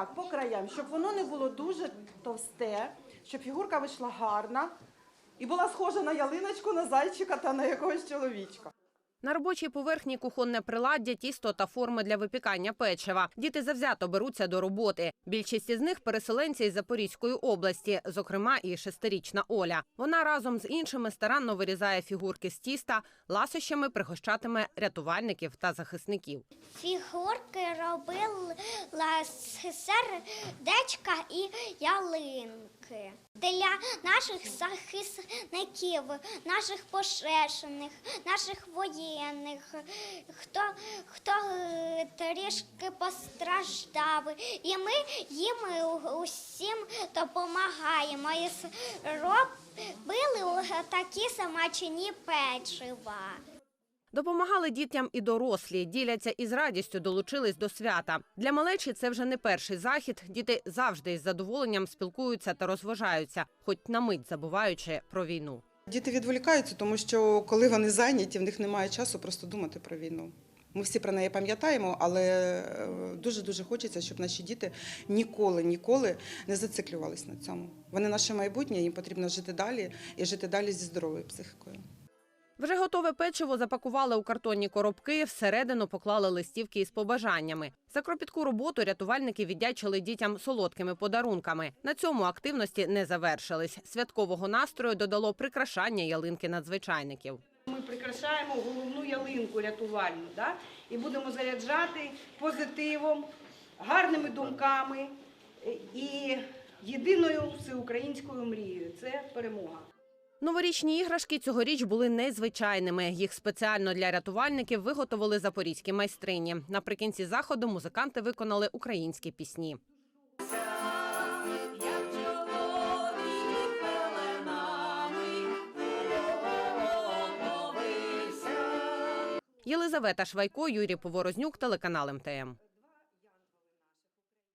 так, по краям, щоб воно не було дуже товсте, щоб фігурка вийшла гарна і була схожа на ялиночку, на зайчика та на якогось чоловічка. На робочій поверхні кухонне приладдя, тісто та форми для випікання печива. Діти завзято беруться до роботи. Більшість із них переселенці із Запорізької області, зокрема і шестирічна Оля. Вона разом з іншими старанно вирізає фігурки з тіста, ласощами пригощатиме рятувальників та захисників. Фігурки робила сердечка і ялинки. Для наших захисників, наших пошешених, наших воєнних, хто, хто е, трішки постраждав. І ми їм усім допомагаємо. І робили такі самачині печива. Допомагали дітям і дорослі, діляться і з радістю долучились до свята. Для малечі це вже не перший захід. Діти завжди із задоволенням спілкуються та розважаються, хоч на мить забуваючи про війну. Діти відволікаються, тому що коли вони зайняті, в них немає часу просто думати про війну. Ми всі про неї пам'ятаємо, але дуже дуже хочеться, щоб наші діти ніколи, ніколи не зациклювались на цьому. Вони наше майбутнє, їм потрібно жити далі і жити далі зі здоровою психікою. Вже готове печиво запакували у картонні коробки, всередину поклали листівки із побажаннями. За кропітку роботу рятувальники віддячили дітям солодкими подарунками. На цьому активності не завершились. Святкового настрою додало прикрашання ялинки надзвичайників. Ми прикрашаємо головну ялинку рятувальну да? і будемо заряджати позитивом, гарними думками і єдиною всеукраїнською мрією це перемога. Новорічні іграшки цьогоріч були незвичайними. Їх спеціально для рятувальників виготовили запорізькі майстрині. Наприкінці заходу музиканти виконали українські пісні. Єлизавета Швайко, Юрій Поворознюк, телеканал МТМ.